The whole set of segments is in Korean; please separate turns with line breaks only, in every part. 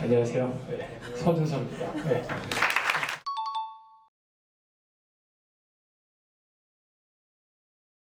안녕하세요. 네, 서준섭입니다. 네.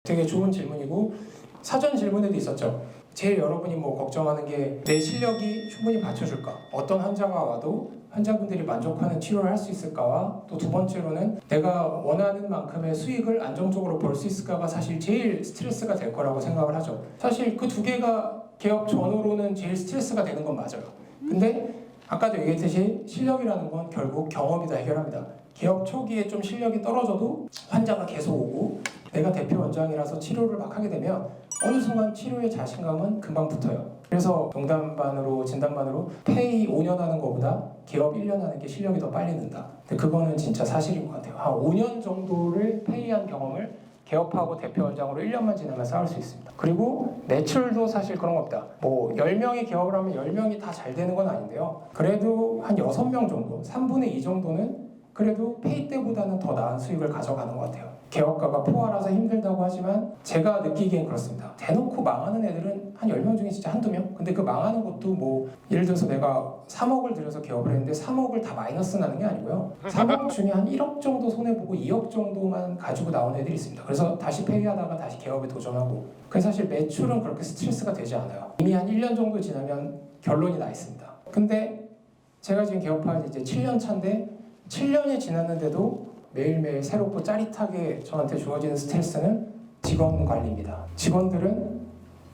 되게 좋은 질문이고 사전 질문에도 있었죠. 제일 여러분이 뭐 걱정하는 게 내 실력이 충분히 받쳐줄까? 어떤 환자가 와도 환자분들이 만족하는 치료를 할 수 있을까와 또 두 번째로는 내가 원하는 만큼의 수익을 안정적으로 벌 수 있을까가 사실 제일 스트레스가 될 거라고 생각을 하죠. 사실 그 두 개가 개업 전후로는 제일 스트레스가 되는 건 맞아요. 근데 아까도 얘기했듯이 실력이라는 건 결국 경험이 다 해결합니다. 개업 초기에 좀 실력이 떨어져도 환자가 계속 오고 내가 대표 원장이라서 치료를 막 하게 되면 어느 순간 치료의 자신감은 금방 붙어요. 그래서 농담 반으로 진단 반으로 페이 5년 하는 것보다 개업 1년 하는 게 실력이 더 빨리 는다. 근데 그거는 진짜 사실인 것 같아요. 한 5년 정도를 페이한 경험을 개업하고 대표 원장으로 1년만 지나면 쌓을 수 있습니다. 그리고 매출도 사실 그런 겁니다. 뭐 10명이 개업을 하면 10명이 다 잘 되는 건 아닌데요. 그래도 한 6명 정도, 3분의 2 정도는 그래도 페이 때보다는 더 나은 수익을 가져가는 것 같아요. 개업가가 포화라서 힘들다고 하지만 제가 느끼기엔 그렇습니다. 대놓고 망하는 애들은 한 10명 중에 진짜 한두 명? 근데 그 망하는 것도 뭐 예를 들어서 내가 3억을 들여서 개업을 했는데 3억을 다 마이너스 나는 게 아니고요. 3억 중에 한 1억 정도 손해보고 2억 정도만 가지고 나온 애들이 있습니다. 그래서 다시 페이하다가 다시 개업에 도전하고 그래서 사실 매출은 그렇게 스트레스가 되지 않아요. 이미 한 1년 정도 지나면 결론이 나 있습니다. 근데 제가 지금 개업한 지 이제 7년 차인데 7년이 지났는데도 매일매일 새롭고 짜릿하게 저한테 주어지는 스트레스는 직원 관리입니다. 직원들은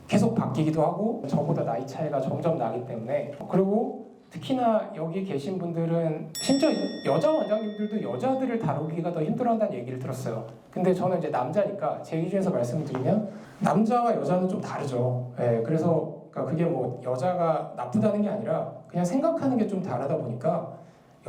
계속 바뀌기도 하고 저보다 나이 차이가 점점 나기 때문에 그리고 특히나 여기 계신 분들은 심지어 여자 원장님들도 여자들을 다루기가 더 힘들어한다는 얘기를 들었어요. 근데 저는 이제 남자니까 제 기준에서 말씀을 드리면 남자와 여자는 좀 다르죠. 예, 그래서 그러니까 그게 뭐 여자가 나쁘다는 게 아니라 그냥 생각하는 게 좀 다르다 보니까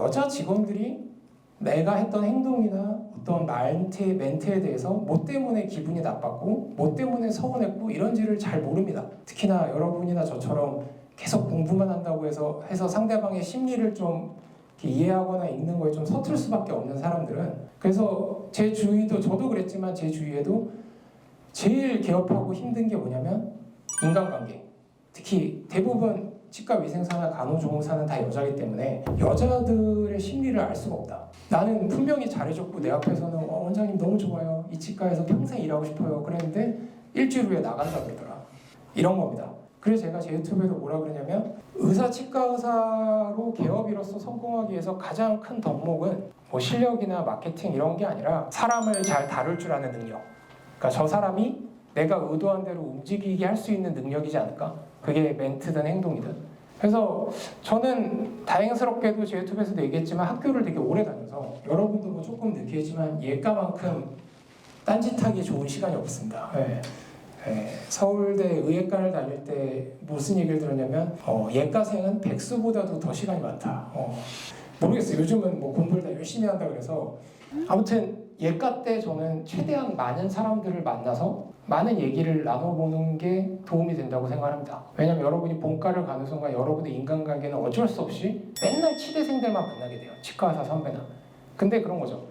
여자 직원들이 내가 했던 행동이나 어떤 멘트, 멘트에 대해서 뭐 때문에 기분이 나빴고 뭐 때문에 서운했고 이런지를 잘 모릅니다. 특히나 여러분이나 저처럼 계속 공부만 한다고 해서 해서 상대방의 심리를 좀 이해하거나 읽는 거에 좀 서툴 수밖에 없는 사람들은 그래서 제 주위도 저도 그랬지만 제 주위에도 제일 개업하고 힘든 게 뭐냐면 인간관계. 특히 대부분 치과 위생사나 간호조무사는 다 여자이기 때문에 여자들의 심리를 알 수가 없다. 나는 분명히 잘해줬고 내 앞에서는 어, 원장님 너무 좋아요. 이 치과에서 평생 일하고 싶어요. 그랬는데 일주일 후에 나간다 그러더라. 이런 겁니다. 그래서 제가 제 유튜브에도 뭐라 그러냐면 의사 치과 의사로 개업이로서 성공하기 위해서 가장 큰 덕목은 뭐 실력이나 마케팅 이런 게 아니라 사람을 잘 다룰 줄 아는 능력. 그러니까 저 사람이 내가 의도한 대로 움직이게 할 수 있는 능력이지 않을까? 그게 멘트든 행동이든. 그래서 저는 다행스럽게도 제 유튜브에서도 얘기했지만 학교를 되게 오래 다녀서 여러분도 뭐 조금 느끼겠지만 예과만큼 딴짓하기 좋은 시간이 없습니다. 예. 예, 서울대 의예과를 다닐 때 무슨 얘기를 들었냐면 어, 예과생은 백수보다도 더 시간이 많다. 어, 모르겠어요. 요즘은 뭐 공부를 다 열심히 한다 그래서 아무튼 예과 때 저는 최대한 많은 사람들을 만나서 많은 얘기를 나눠보는 게 도움이 된다고 생각합니다. 왜냐면 여러분이 본과를 가는 순간 여러분의 인간관계는 어쩔 수 없이 맨날 치대생들만 만나게 돼요. 치과 의사 선배나. 근데 그런 거죠.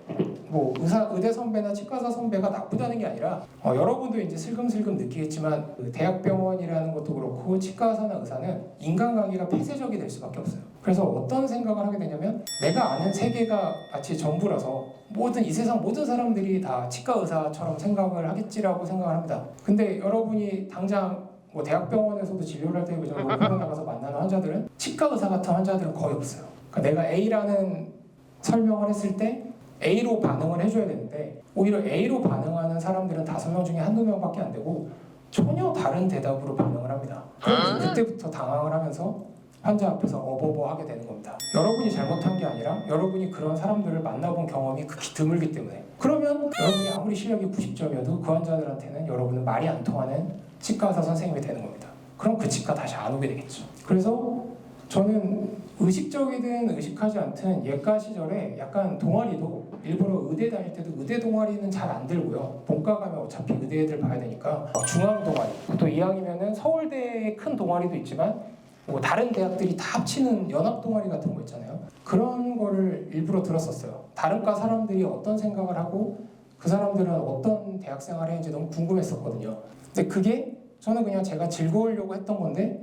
뭐 의사 의대 선배나 치과사 선배가 나쁘다는 게 아니라 어, 여러분도 이제 슬금슬금 느끼겠지만 그 대학병원이라는 것도 그렇고 치과사나 의사는 인간 관계가 폐쇄적이 될 수밖에 없어요. 그래서 어떤 생각을 하게 되냐면 내가 아는 세계가 마치 전부라서 모든 이 세상 모든 사람들이 다 치과 의사처럼 생각을 하겠지라고 생각을 합니다. 근데 여러분이 당장 뭐 대학병원에서도 진료를 할 때 그죠? 뭐 나가서 만나는 환자들은 치과 의사 같은 환자들은 거의 없어요. 그러니까 내가 A라는 설명을 했을 때 A로 반응을 해줘야 되는데 오히려 A로 반응하는 사람들은 다섯 명 중에 한두 명밖에 안 되고 전혀 다른 대답으로 반응을 합니다. 그럼 그때부터 당황을 하면서 환자 앞에서 어버버 하게 되는 겁니다. 여러분이 잘못한 게 아니라 여러분이 그런 사람들을 만나본 경험이 극히 드물기 때문에 그러면 여러분이 아무리 실력이 90점이어도 그 환자들한테는 여러분은 말이 안 통하는 치과 의사 선생님이 되는 겁니다. 그럼 그 치과 다시 안 오게 되겠죠. 그래서 저는 의식적이든 의식하지 않든 예과 시절에 약간 동아리도 일부러 의대 다닐 때도 의대 동아리는 잘 안 들고요. 본과 가면 어차피 의대 애들 봐야 되니까 중앙 동아리 또 이왕이면은 서울대에 큰 동아리도 있지만 뭐 다른 대학들이 다 합치는 연합 동아리 같은 거 있잖아요. 그런 거를 일부러 들었었어요. 다른 과 사람들이 어떤 생각을 하고 그 사람들은 어떤 대학 생활을 했는지 너무 궁금했었거든요. 근데 그게 저는 그냥 제가 즐거우려고 했던 건데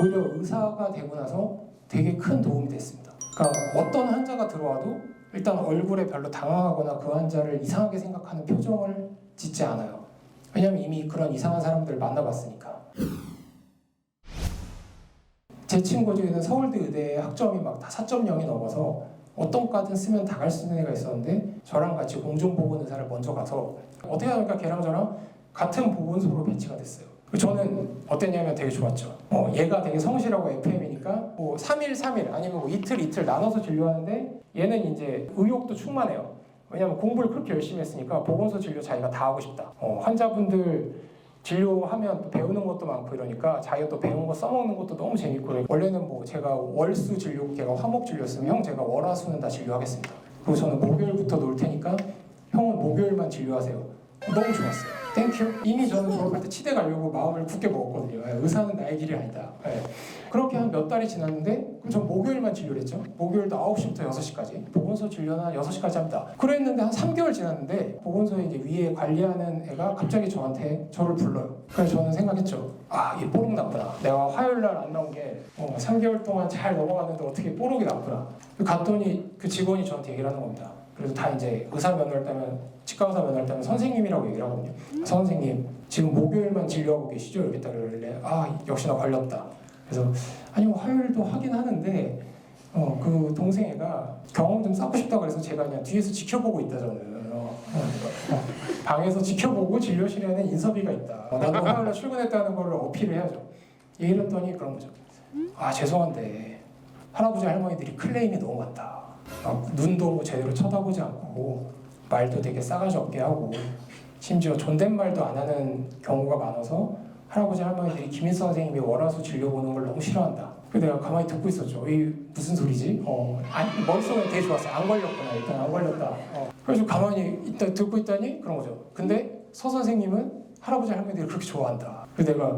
오히려 의사가 되고 나서 되게 큰 도움이 됐습니다. 그러니까 어떤 환자가 들어와도 일단 얼굴에 별로 당황하거나 그 환자를 이상하게 생각하는 표정을 짓지 않아요. 왜냐면 이미 그런 이상한 사람들을 만나봤으니까. 제 친구 중에는 서울대 의대 학점이 막 다 4.0이 넘어서 어떤 과든 쓰면 다 갈 수 있는 애가 있었는데 저랑 같이 공중보건 의사를 먼저 가서 어떻게 하니까 걔랑 저랑 같은 보건소로 배치가 됐어요. 저는 어땠냐면 되게 좋았죠. 어, 얘가 되게 성실하고 FM이니까 뭐 3일 3일 아니면 뭐 이틀 이틀 나눠서 진료하는데 얘는 이제 의욕도 충만해요. 왜냐면 공부를 그렇게 열심히 했으니까 보건소 진료 자기가 다 하고 싶다. 어, 환자분들 진료하면 또 배우는 것도 많고 이러니까 자기가 또 배운 거 써먹는 것도 너무 재밌고. 원래는 뭐 제가 월수 진료 걔가 화목 진료였으면 형 제가 월화수는 다 진료하겠습니다. 그리고 저는 목요일부터 놀 테니까 형은 목요일만 진료하세요. 너무 좋았어요. 땡큐. 이미 저는 졸업할 때 치대 가려고 마음을 굳게 먹었거든요. 예, 의사는 나의 길이 아니다. 예. 그렇게 한 몇 달이 지났는데 그럼 전 목요일만 진료를 했죠. 목요일도 9시부터 6시까지. 보건소 진료는 한 6시까지 합니다. 그랬는데 한 3개월 지났는데 보건소에 이제 위에 관리하는 애가 갑자기 저한테 저를 불러요. 그래서 저는 생각했죠. 아, 이 뽀록 났구나. 내가 화요일 날 안 나온 게 어, 3개월 동안 잘 넘어갔는데 어떻게 뽀록이 났구나. 갔더니 그 직원이 저한테 얘기를 하는 겁니다. 그래서 다 이제 의사 면허를 따면 치과 의사 면허를 따면 선생님이라고 얘기를 하거든요. 선생님 지금 목요일만 진료하고 계시죠? 이렇게 딱 그러길래 아 역시나 걸렸다. 그래서 아니 뭐 화요일도 하긴 하는데 어, 그 동생 애가 경험 좀 쌓고 싶다 그래서 제가 그냥 뒤에서 지켜보고 있다 저는 어, 어, 어. 방에서 지켜보고 진료실에는 인섭이가 있다. 어, 나도 화요일에 출근했다는 걸 어필을 해야죠. 얘기를 했더니 그런 거죠. 아 죄송한데 할아버지 할머니들이 클레임이 너무 많다. 막 눈도 제대로 쳐다보지 않고 말도 되게 싸가지 없게 하고 심지어 존댓말도 안 하는 경우가 많아서 할아버지 할머니들이 김인수 선생님이 월화수 진료 보는 걸 너무 싫어한다. 그래서 내가 가만히 듣고 있었죠. 이 무슨 소리지? 어, 아니, 머릿속에 되게 좋았어. 안 걸렸구나. 일단 안 걸렸다. 어. 그래서 가만히 있다 듣고 있다니 그런 거죠. 근데 서 선생님은 할아버지 할머니들이 그렇게 좋아한다. 그래서 내가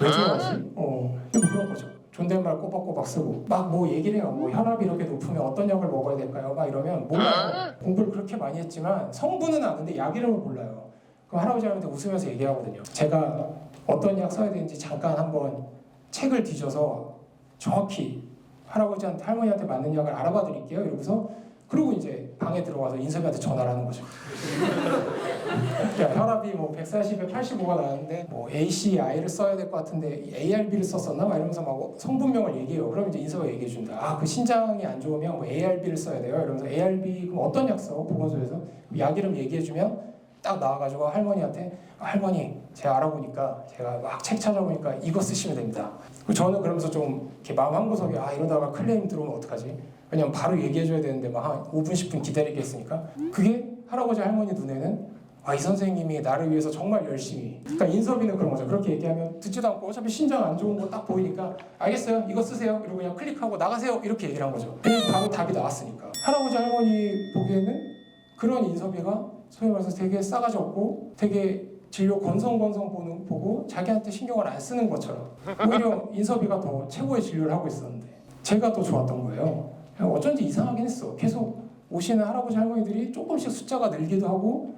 왜 좋아하지? 어, 그런 거죠. 존댓말 꼬박꼬박 쓰고 막 뭐 얘기를 해요. 뭐 혈압이 이렇게 높으면 어떤 약을 먹어야 될까요? 막 이러면 몰라요. 공부를 그렇게 많이 했지만 성분은 아는데 약 이름을 몰라요. 그럼 할아버지 할머니한테 웃으면서 얘기하거든요. 제가 어떤 약 써야 되는지 잠깐 한번 책을 뒤져서 정확히 할아버지한테 할머니한테 맞는 약을 알아봐 드릴게요. 이러고서 그리고 이제 방에 들어가서 인섭이한테 전화를 하는 거죠. 야, 혈압이 뭐 140에 85가 나는데 뭐 ACI를 써야 될 것 같은데 ARB를 썼었나? 막 이러면서 막 성분명을 얘기해요. 그럼 이제 인서가 얘기해 준다. 아, 그 신장이 안 좋으면 뭐 ARB를 써야 돼요. 이러면서 ARB 그럼 어떤 약 써? 보건소에서 약 이름 얘기해 주면 딱 나와가지고 할머니한테 아, 할머니 제가 알아보니까 제가 막 책 찾아보니까 이거 쓰시면 됩니다. 저는 그러면서 좀 이렇게 마음 한 구석에 아 이러다가 클레임 들어오면 어떡하지? 왜냐면 바로 얘기해줘야 되는데 막 한 5분 10분 기다리게 했으니까 그게 할아버지 할머니 눈에는 아 이 선생님이 나를 위해서 정말 열심히. 그러니까 인섭이는 그런 거죠. 그렇게 얘기하면 듣지도 않고 어차피 신장 안 좋은 거 딱 보이니까 알겠어요. 이거 쓰세요. 이러고 그냥 클릭하고 나가세요. 이렇게 얘기를 한 거죠. 그냥 바로 답이 나왔으니까. 할아버지 할머니 보기에는 그런 인섭이가 소위 말해서 되게 싸가지 없고 되게 진료 건성건성 보는 보고 자기한테 신경을 안 쓰는 것처럼 오히려 인섭이가 더 최고의 진료를 하고 있었는데 제가 더 좋았던 거예요. 어쩐지 이상하긴 했어. 계속 오시는 할아버지 할머니들이 조금씩 숫자가 늘기도 하고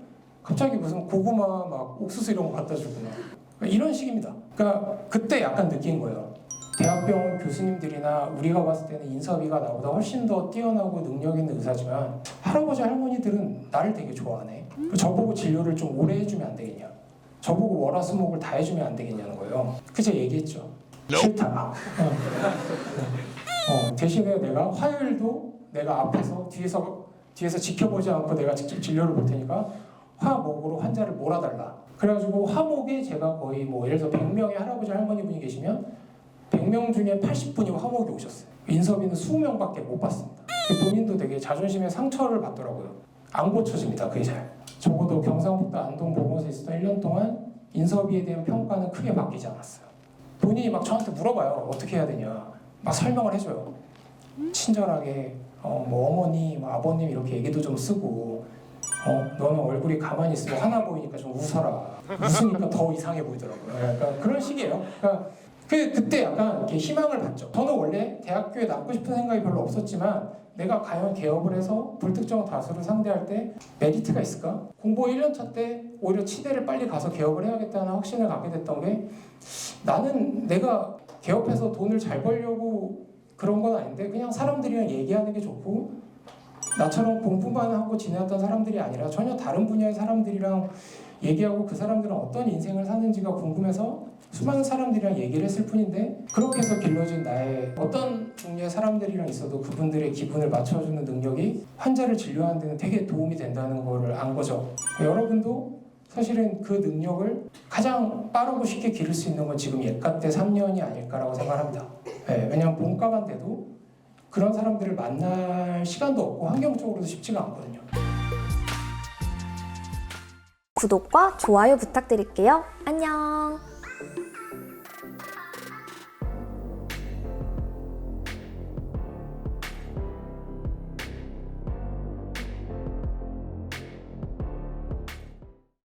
갑자기 무슨 고구마 막 옥수수 이런 거 갖다 주고 막 그러니까 이런 식입니다. 그러니까 그때 약간 느낀 거예요. 대학병원 교수님들이나 우리가 봤을 때는 인섭이가 나보다 훨씬 더 뛰어나고 능력 있는 의사지만 할아버지 할머니들은 나를 되게 좋아하네. 저보고 진료를 좀 오래 해주면 안 되겠냐. 저보고 월화수목을 다 해주면 안 되겠냐는 거예요. 그제 얘기했죠. 싫다. 어. 어, 대신에 내가 화요일도 내가 앞에서 뒤에서 뒤에서 지켜보지 않고 내가 직접 진료를 볼 테니까 화목으로 환자를 몰아달라. 그래가지고 화목에 제가 거의 뭐 예를 들어 100명의 할아버지 할머니 분이 계시면 100명 중에 80분이 화목에 오셨어요. 인섭이는 20명밖에 못 봤습니다. 본인도 되게 자존심에 상처를 받더라고요. 안 고쳐집니다. 그게 잘. 적어도 경상북도 안동 보건소에 있었던 1년 동안 인섭이에 대한 평가는 크게 바뀌지 않았어요. 본인이 막 저한테 물어봐요. 어떻게 해야 되냐. 막 설명을 해줘요. 친절하게 어, 뭐 어머니, 뭐 아버님 이렇게 얘기도 좀 쓰고 어, 너는 얼굴이 가만히 있으면 화나 보이니까 좀 웃어라. 웃으니까 더 이상해 보이더라고요. 약간 그런 식이에요. 그러니까 그 그때 약간 이렇게 희망을 봤죠. 저는 원래 대학교에 남고 싶은 생각이 별로 없었지만 내가 과연 개업을 해서 불특정 다수를 상대할 때 메리트가 있을까? 공부 1년차 때 오히려 치대를 빨리 가서 개업을 해야겠다는 확신을 갖게 됐던 게 나는 내가 개업해서 돈을 잘 벌려고 그런 건 아닌데 그냥 사람들이랑 얘기하는 게 좋고 나처럼 공부만 하고 지내왔던 사람들이 아니라 전혀 다른 분야의 사람들이랑 얘기하고 그 사람들은 어떤 인생을 사는지가 궁금해서 수많은 사람들이랑 얘기를 했을 뿐인데 그렇게 해서 길러진 나의 어떤 종류의 사람들이랑 있어도 그분들의 기분을 맞춰주는 능력이 환자를 진료하는 데는 되게 도움이 된다는 거를 안 거죠. 여러분도 사실은 그 능력을 가장 빠르고 쉽게 기를 수 있는 건 지금 예과 때 3년이 아닐까라고 생각합니다. 네, 왜냐하면 본과만 돼도 그런 사람들을 만날 시간도 없고 환경적으로도 쉽지가 않거든요.
구독과 좋아요 부탁드릴게요. 안녕.